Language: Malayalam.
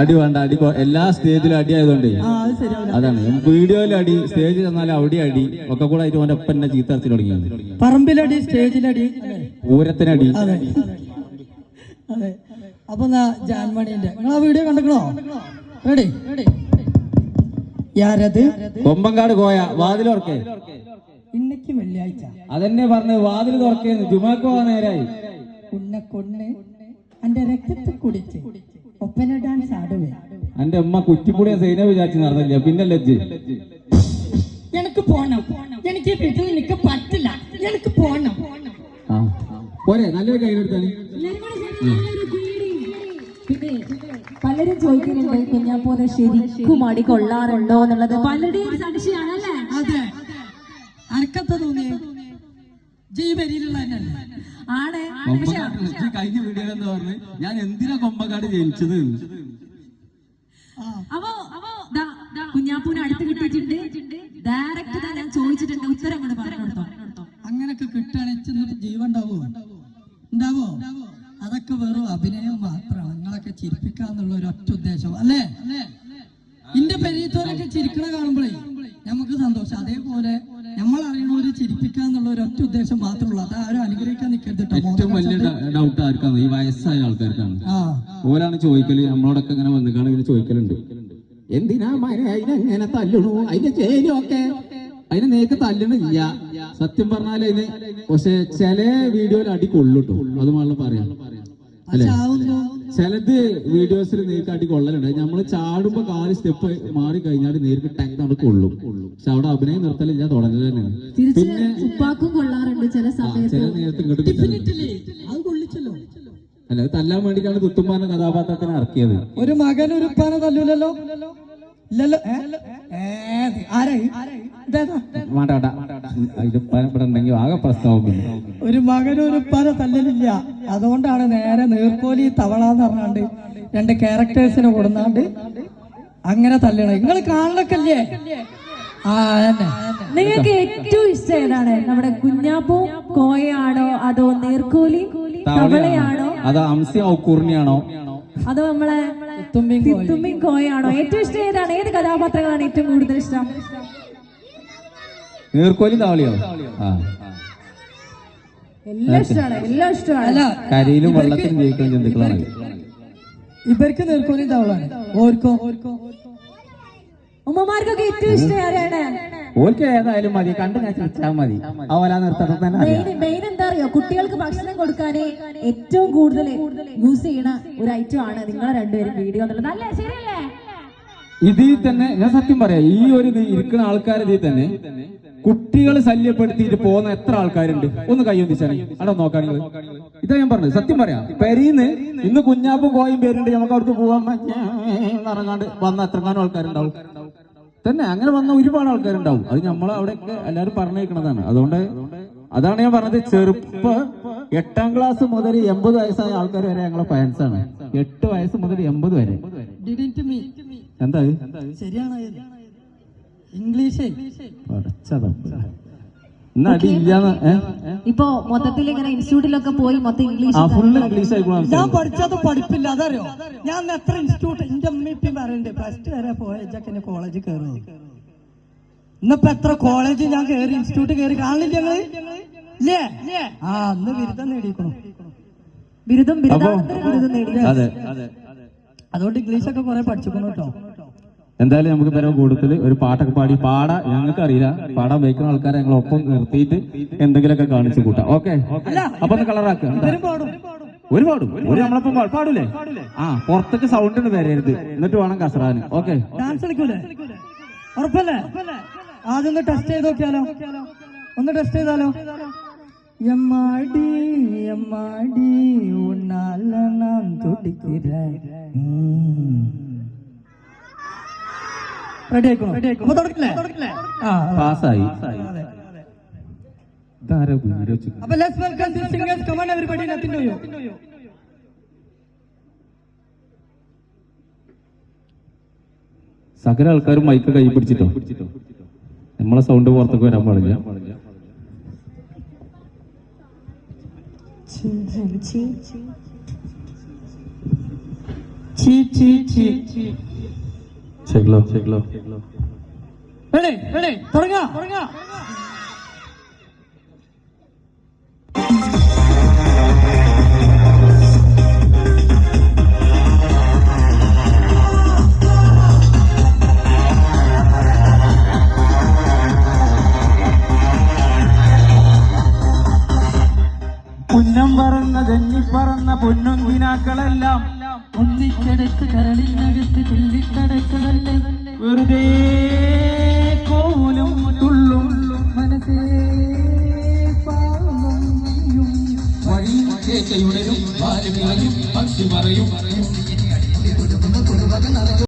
അടി വേണ്ട അടി എല്ലാ സ്റ്റേജിലും അടി ആയതുകൊണ്ടേ. അതാണ്. വീഡിയോയിൽ അടി സ്റ്റേജിൽ ചെന്നാൽ അവിടെ അടി ഒക്കെ കൂടെ ആയിട്ട് ഓന്റെ ഒപ്പം തന്നെ ചീത്ത അരച്ചിൽ തുടങ്ങിയാണ് പറമ്പിലടി സ്റ്റേജിലടി. പൂരത്തിനടി. അതെ. അപ്പൊ ജാൻമണിന്റെ. നിങ്ങൾ ആ വീഡിയോ കണ്ടോ റെഡി? യാരത്? കൊമ്പങ്കാട് കോയ വാതിൽ ഇന്നക്ക് വെള്ളിയാഴ്ച. അതെന്നെ പറഞ്ഞ് വാതിൽ തുറക്കേന്ന്. ജുമാക്കോ നേരായി. ഉന്നെ കൊണ്ണ് എന്റെ രക്തത്തെ കുടിച്ച്. ഒപ്പന ഡാൻസ് ആടുവേ. എന്റെ അമ്മ കുറ്റിപ്പുടിയ സൈന വിചാരിച്ചു നടന്നില്ല. പിന്നെ ലജ്ജ്. എനിക്ക് പോണം. എനിക്ക് വീട്ടിൽ നിനക്ക് പറ്റില്ല. എനിക്ക് പോണം. പോരെ നല്ലൊരു കയ്യിലെടുത്താണ്. പിന്നെ പലരും ചോദിക്കുന്നുണ്ട് കുഞ്ഞാപ്പോനെ ശരിക്കും അടി കൊള്ളാറുണ്ടോ? എന്നുള്ളത്. പലരുടെയും സംശയമാണല്ലേ? അതെ. അനക്കത്ത തോന്നിയേ? ജീവരിയിലുള്ള തന്നെയല്ലേ ആണ് കൊമ്പങ്കാട് ഈ കഴിഞ്ഞ വീഡിയോ പറഞ്ഞ് ഞാൻ എന്തിനാ കൊമ്പക്കാട് ജനിച്ചത്? അപ്പോ കുഞ്ഞാപ്പൂനെ അടുത്ത് കിട്ടിയിട്ടുണ്ട്. ഡയറക്റ്റ് ഞാൻ ചോദിച്ചിട്ടുണ്ട്. ഉത്തരം അങ്ങോട്ട് പറഞ്ഞു കൊടുത്തോ. അങ്ങനൊക്കെ കിട്ടുകയാണെങ്കിൽ ജീവൻ ഉണ്ടാവോ ഉണ്ടാവോ? അതൊക്കെ വെറും അഭിനയം മാത്രമാണ് നിങ്ങളൊക്കെ ചിരിപ്പിക്കാന്നുള്ള ഒരു ഒറ്റ ഉദ്ദേശം. അല്ലേ? ഇന്റെ പെരീത്തോരൊക്കെ ചിരിക്കണ കാണുമ്പോഴേ നമുക്ക് സന്തോഷം. അതേപോലെ നമ്മൾ അറിയുമ്പോൾ ചിരിപ്പിക്കുക എന്നുള്ള ഒരു ഒറ്റ ഉദ്ദേശം മാത്രമുള്ളൂ. അത് ആരും അനുഗ്രഹിക്കാൻ നിൽക്കരുത് ഏറ്റവും വലിയ ഡൗട്ട് ആർക്കാണ്? ഈ വയസ്സായ ആൾക്കാർക്കാണ്. ഓരാണ് ചോദിക്കൽ നമ്മളോടൊക്കെ ഇങ്ങനെ വന്നിക്കാണ് ഇങ്ങനെ ചോദിക്കലുണ്ട്. എന്തിനാ മര അതിനെങ്ങനെ തല്ലണു? അതിന്റെ ചേലൊക്കെ അതിനെ നേക്ക് തല്ലണില്ല. സത്യം പറഞ്ഞാൽ അതിന് പക്ഷെ ചില വീഡിയോയിൽ അടി കൊള്ളുട്ടോ അത് നമ്മൾ പറയാം. അല്ലെ ചിലത് വീഡിയോസിൽ നേർക്ക് അടി കൊള്ളലുണ്ട്. നമ്മൾ ചാടുമ്പോ കാൽ സ്റ്റെപ്പ് മാറി കഴിഞ്ഞാൽ നേരിട്ട് ടാങ്ക് നമുക്ക് കൊള്ളും. പക്ഷെ അവിടെ അഭിനയം നിർത്തലില്ല തുടങ്ങൽ തന്നെയാണ് പിന്നെ ഉപ്പാക്കും കൊള്ളാറുണ്ട് ചില ചില നേരത്തെ ഇങ്ങോട്ട് അത് കൊള്ളിച്ചല്ലോ. അല്ല തല്ലാൻ വേണ്ടിയിട്ടാണ് തുത്തുമ്പാന കഥാപാത്രത്തിനെ ഇറക്കിയത്. ഒരു മകൻ ഒരു ഉപ്പാനെ തല്ലൂലല്ലോ? ഇല്ലല്ലോ? വേണ്ട വേണ്ട ഇത് ഇവിടെ ഉണ്ടെങ്കിൽ ആകെ പ്രശ്നമാവും ഒരു മകനും ഒരു ഉപ്പാനെ തല്ലലില്ല. അതുകൊണ്ടാണ് നേരെ നീർക്കോലി തവള എന്ന് പറഞ്ഞാണ്ട് രണ്ട് ക്യാരക്ടേഴ്സിനെ കൊടുന്നാണ്ട് അങ്ങനെ തല്ലണം നിങ്ങൾ കാണണക്കല്ലേ ആ തന്നെ നിങ്ങൾക്ക് ഏറ്റവും ഇഷ്ടം ഏതാണ്? നമ്മുടെ കുഞ്ഞാപ്പൂ കോയയാണോ? അതോ നീർക്കോലി തവളയാണോ? അതോ അംസ്യ കുർണിയാണോ? അതോ നമ്മളെ തുമ്മിൻ കോയാണോ കോയയാണോ? ഏറ്റവും ഇഷ്ടം ഏതാണ്? ഏത് കഥാപാത്രങ്ങളാണ് ഏറ്റവും കൂടുതൽ ഇഷ്ടം? നീർക്കോലി തവളയോ? ആ. എല്ലാം ഇഷ്ടമാണ് എല്ലാം ഇഷ്ടമാണ്. കരിയിലും വെള്ളത്തിലും ജീവിക്കുന്ന ജന്തുക്കളാണ്. ഇവർക്ക് നീർക്കോലി തവളാണ് ഓർക്കോ ഓർക്കോ? ഉമ്മമാർക്കൊക്കെ ഏറ്റവും ഇഷ്ടം ഓർക്ക് ഏതായാലും മതി കണ്ടു ഞാൻ ചിരിച്ചാൽ മതി. അവല നിർത്തത്തെ തന്നെ മെയിൻ എന്താ അറിയോ? കുട്ടികൾക്ക് ഭക്ഷണം കൊടുക്കാനേ ഏറ്റവും കൂടുതൽ യൂസ് ചെയ്യണ ഒരു ഐറ്റം ആണ് നിങ്ങൾ രണ്ടുപേരും വീഡിയോ അല്ലേ ശരിയല്ലേ? ഇതിൽ തന്നെ ഞാൻ സത്യം പറയാം ഈ ഒരു ഇരിക്കുന്ന ആൾക്കാർ ഇതിൽ തന്നെ കുട്ടികൾ ശല്യപ്പെടുത്തിയിട്ട് പോകുന്ന എത്ര ആൾക്കാരുണ്ട്? ഒന്ന് കയ്യൊന്നിച്ചാണ് അവിടെ നോക്കാൻ ഇതാ ഞാൻ പറഞ്ഞത്. സത്യം പറയാം. പെരീന്ന് ഇന്ന് കുഞ്ഞാപ്പും കോയും പേരുണ്ട്. നമുക്ക് അവർക്ക് പോവാൻ ഇറങ്ങാണ്ട് വന്ന എത്രങ്ങാനും ആൾക്കാരുണ്ടാവും. തന്നെ അങ്ങനെ വന്ന ഒരുപാട് ആൾക്കാരുണ്ടാവും. അത് നമ്മൾ അവിടെയൊക്കെ എല്ലാവരും പറഞ്ഞേക്കണതാണ്. അതുകൊണ്ട് അതാണ് ഞാൻ പറഞ്ഞത്. ചെറുപ്പ എട്ടാം ക്ലാസ് മുതൽ എൺപത് വയസ്സായ ആൾക്കാർ വരെ ഞങ്ങളെ ഫാൻസ് ആണ്. എട്ട് വയസ്സ് മുതൽ എൺപത് വരെ. എന്താ ശരിയാണ് ഇംഗ്ലീഷേ. ഇന്ന് അടിയില്ലാന്ന് ഏ? ഇപ്പൊ മൊത്തത്തിൽ ഇങ്ങനെ ഇൻസ്റ്റിറ്റ്യൂട്ടിലൊക്കെ പോയി മൊത്തം ഇംഗ്ലീഷ് ഞാൻ പഠിച്ചത് പഠിപ്പില്ല അതറിയോ? ഞാൻ എത്ര ഇൻസ്റ്റിറ്റ്യൂട്ട് എന്റെ അമ്മ ഇപ്പം പറയുന്നുണ്ട് പ്ലസ് ടു വരെ പോയ ഇജക്കിന് കോളേജിൽ കയറുന്നു ഇന്നിപ്പോ എത്ര കോളേജ് ഞാൻ കയറി ഇൻസ്റ്റിറ്റ്യൂട്ട് കയറി കാണില്ല ഞങ്ങൾ ഇല്ലേ? ആ അന്ന് ബിരുദം നേടിയിരിക്കണം ബിരുദം ബിരുദം നേടി. അതെ അതുകൊണ്ട് ഇംഗ്ലീഷ് ഒക്കെ കുറെ പഠിച്ചിരിക്കണം കേട്ടോ എന്തായാലും നമുക്ക് പേരോ കൂടുതൽ ഒരു പാട്ടൊക്കെ പാടി പാടാ. ഞങ്ങൾക്ക് അറിയില്ല. പാടാൻ വയ്ക്കുന്ന ആൾക്കാരെ ഞങ്ങൾ ഒപ്പം നിർത്തിയിട്ട് എന്തെങ്കിലുമൊക്കെ കാണിച്ചു കൂട്ടാം. ഓക്കെ? അപ്പൊ ഒന്ന് കളറാക്ക ഒരു പാടും. ഒരു നമ്മളപ്പം പാടൂലേ? ആ പുറത്തേക്ക് സൗണ്ട് ഉണ്ട് വരരുത്. എന്നിട്ട് വേണം കസറാൻ ഓക്കെ? ഡാൻസ് കളിക്കൂലേ? ഉറപ്പല്ലേ? ആദ്യം ഒന്ന് ടെസ്റ്റ് ചെയ്ത് നോക്കിയാലോ? ഒന്ന് ടെസ്റ്റ് ചെയ്താലോ? எம்மாடி எம்மாடி உன்னால நான் പാസ്സായി അപ്പൊ let's welcome the singers come on everybody nothing to you സകല ആൾക്കാരും മൈക്ക് കൈ പിടിച്ചിട്ടോ? നമ്മളെ സൗണ്ട് പുറത്തേക്ക് വരാൻ പാടില്ല. ചീ ചീ ചീ. ചെഗ്ലോ ചെഗ്ലോ റെഡി റെഡി തുടങ്ങാം. തുടങ്ങാം പുന്നം പറന്ന ജന്നി പറന്ന പൊന്നുങ്കിനാക്കളെല്ലാം ഒന്നിച്ചെടുത്ത് കരളിനകത്ത് പിള്ളിക്കടക്കതല്ലേ വെറുതെ കോലും